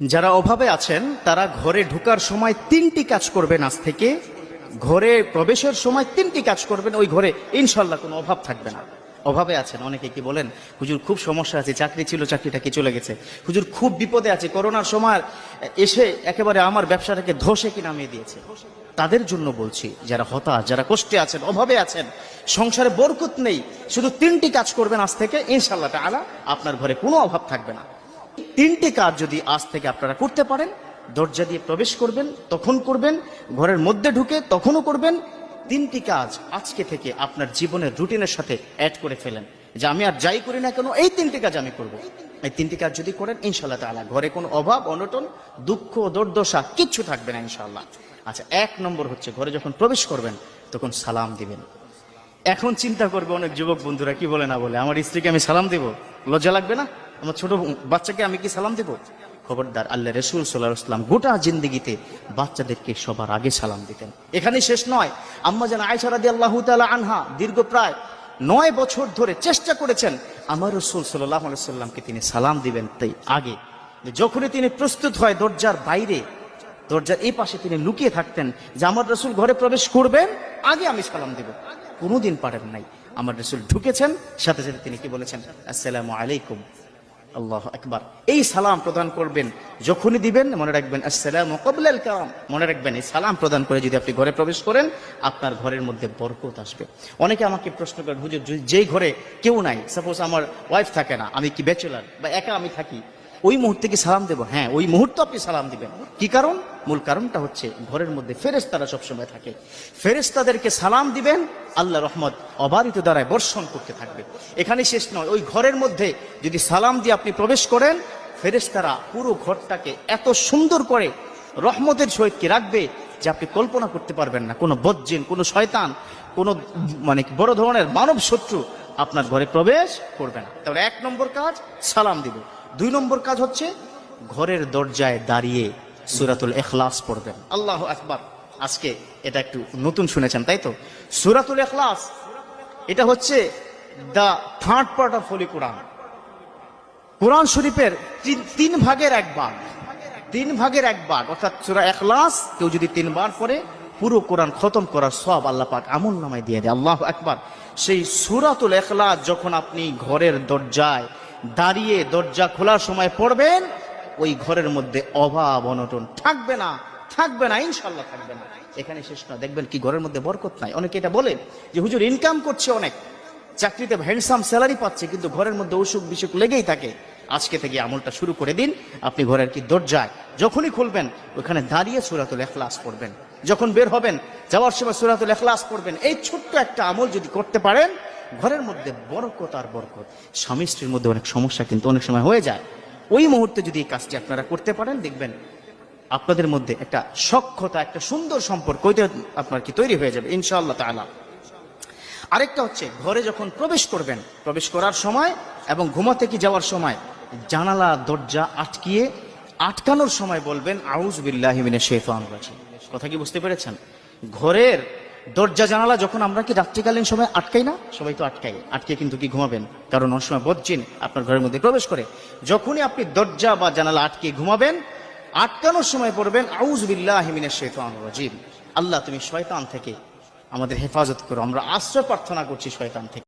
যারা অভাবে আছেন, তারা ঘরে ঢুকার সময় তিনটি কাজ করবেন আজ থেকে। ঘরে প্রবেশের সময় তিনটি কাজ করবেন, ওই ঘরে ইনশাল্লাহ কোনো অভাব থাকবে না। অভাবে আছেন, অনেকে কি বলেন, হুজুর, খুব সমস্যা আছে, চাকরি ছিল, চাকরিটা কি চলে গেছে? হুজুর, খুব বিপদে আছে, করোনার সময় এসে একেবারে আমার ব্যবসাটাকে ধসে কি নামিয়ে দিয়েছে। তাদের জন্য বলছি, যারা হতাশ, যারা কষ্টে আছেন, অভাবে আছেন, সংসারে বরকত নেই, শুধু তিনটি কাজ করবেন আজ থেকে, ইনশাল্লাহ আলা আপনার ঘরে কোনো অভাব থাকবে না। তিনটি কাজ যদি আজ থেকে আপনারা করতে পারেন, দরজা দিয়ে প্রবেশ করবেন, তখন করবেন, ঘরের মধ্যে ঢুকে তখনও করবেন, তিনটি কাজ আজকে থেকে আপনার জীবনের রুটিনের সাথে অ্যাড করে ফেলেন। যে আমি আর যাই করি না কেন, এই তিনটি কাজ আমি করব। এই তিনটি কাজ যদি করেন ইনশাল্লাহ তাআলা, ঘরে কোনো অভাব, অনটন, দুঃখ, দুর্দশা কিচ্ছু থাকবে না ইনশাল্লাহ আচ্ছা এক নম্বর হচ্ছে, ঘরে যখন প্রবেশ করবেন, তখন সালাম দিবেন। এখন চিন্তা করবে অনেক যুবক বন্ধুরা, কি বলে না বলে? আমার স্ত্রীকে আমি সালাম দেব? লজ্জা লাগবে না? আমার ছোট বাচ্চাকে আমি কি সালাম দেব? খবরদার আল্লাহ রসুল সাল্লাহ গোটা জিন্দিগিতে বাচ্চাদেরকে সবার আগে সালাম দিতেন। এখানে শেষ নয়, আম্মা যেন আয়সারাদি আল্লাহ তালা আনহা দীর্ঘ প্রায় নয় বছর ধরে চেষ্টা করেছেন, আমার রসুল সাল্লাহ সাল্লামকে তিনি সালাম দিবেন তাই আগে। যখনই তিনি প্রস্তুত হয় দরজার বাইরে, দরজার এই পাশে তিনি লুকিয়ে থাকতেন যে আমার রসুল ঘরে প্রবেশ করবেন, আগে আমি সালাম দেব। কোনোদিন পারেন নাই। আমার রসুল ঢুকেছেন, সাথে সাথে তিনি কি বলেছেন? আসসালামু আলাইকুম। আল্লাহ একবার এই সালাম প্রদান করবেন যখনই দিবেন, মনে রাখবেন, আসসালাম কবলাল কালাম। মনে রাখবেন, এই সালাম প্রদান করে যদি আপনি ঘরে প্রবেশ করেন, আপনার ঘরের মধ্যে বরকত আসবে। অনেকে আমাকে প্রশ্ন করেন, হুজুর যেই ঘরে কেউ নাই সাপোজ আমার ওয়াইফ থাকে না, আমি কি ব্যাচেলার বা একা আমি থাকি? ওই মুহূর্তে কি সালাম দেবো? হ্যাঁ ওই মুহূর্তে আপনি সালাম দিবেন। কি কারণ? মূল কারণটা হচ্ছে ঘরের মধ্যে ফেরেস্তারা সবসময় থাকে। ফেরেস্তাদেরকে সালাম দিবেন, আল্লাহ রহমত অবারিত দ্বারায় বর্ষণ করতে থাকবে। এখানে শেষ নয়, ওই ঘরের মধ্যে যদি সালাম দিয়ে আপনি প্রবেশ করেন ফেরেস্তারা পুরো ঘরটাকে এত সুন্দর করে রহমতের সহিত কি রাখবে যে আপনি কল্পনা করতে পারবেন না। কোনো বজ্জিন, কোনো শয়তান, কোনো মানে বড় ধরনের মানব শত্রু আপনার ঘরে প্রবেশ করবে না। তাহলে এক নম্বর কাজ সালাম দিব। দুই নম্বর কাজ হচ্ছে ঘরের দরজায় দাঁড়িয়ে সুরাতুল এখলাস পড়বেন। আল্লাহ আকবার। আজকে এটা একটু নতুন শুনেছেন, তাই তো? সুরাতুল এখলাস এটা হচ্ছে the third part of holy Quran কোরআন শরীফের তিন- ভাগের এক ভাগ। তিন ভাগের এক ভাগ, অর্থাৎ সুরা এখলাস কেউ যদি তিনবার পড়ে পুরো কোরআন খতম করার সব আল্লাহ পাক আমল নামায় দিয়ে দেয়। আল্লাহ একবার সেই সুরাতুল এখলাস যখন আপনি ঘরের দরজায় দাঁড়িয়ে দরজা খোলার সময় পড়বেন, ওই ঘরের মধ্যে অভাব, অনটন থাকবে না থাকবে না ইনশাল্লাহ থাকবে না। এখানে শেষ না দেখবেন কি, ঘরের মধ্যে বরকত নাই। অনেকে এটা বলে যে, হুজুর ইনকাম করছে অনেক। চাকরিতে হ্যান্ডসাম স্যালারি পাচ্ছে, কিন্তু ঘরের মধ্যে অসুখ বিসুখ লেগেই থাকে। আজকে থেকে আমলটা শুরু করে দিন, আপনি ঘরের কি দরজায় যখনই খুলবেন, ওখানে দাঁড়িয়ে সুরাতুল এখলাস পড়বেন। যখন বের হবেন, যাওয়ার সময় সুরাতুল এখলাস পড়বেন। এই ছোট্ট একটা আমল যদি করতে পারেন, ঘরের মধ্যে বরকত আর বরকত। স্বামী স্ত্রীর মধ্যে অনেক সমস্যা কিন্তু অনেক সময় হয়ে যায়। ওই মুহূর্তে যদি এই কাজটি আপনারা করতে পারেন, দেখবেন আপনাদের মধ্যে একটা সক্ষতা একটা সুন্দর সম্পর্ক আপনার কি তৈরি হয়ে যাবে, ইনশাআল্লাহ তাআলা। আরেকটা হচ্ছে ঘরে যখন প্রবেশ করবেন, প্রবেশ করার সময় এবং ঘুমাতে কি যাওয়ার সময় জানালা, দরজা আটকিয়ে আটকানোর সময় বলবেন আউজ বিল্লাহিমিনে শেফান রাজিম। কথা কি বুঝতে পেরেছেন? ঘরের দরজা, জানালা যখন আমরা কি রাত্রিকালীন সময় আটকাই না? সবাই তো আটকাই। আটকে কিন্তু কি ঘুমাবেন? কারণ অনেক সময় বজ্জিন আপনার ঘরের মধ্যে প্রবেশ করে। যখনই আপনি দরজা বা জানালা আটকে ঘুমাবেন, আটকানোর সময় পড়বেন আউজ বিল্লাহিমিনে শেফান রাজিম। আল্লাহ, তুমি শয়তান থেকে আমাদের হেফাজত করো। আমরা আশ্রয় প্রার্থনা করছি শয়তান থেকে।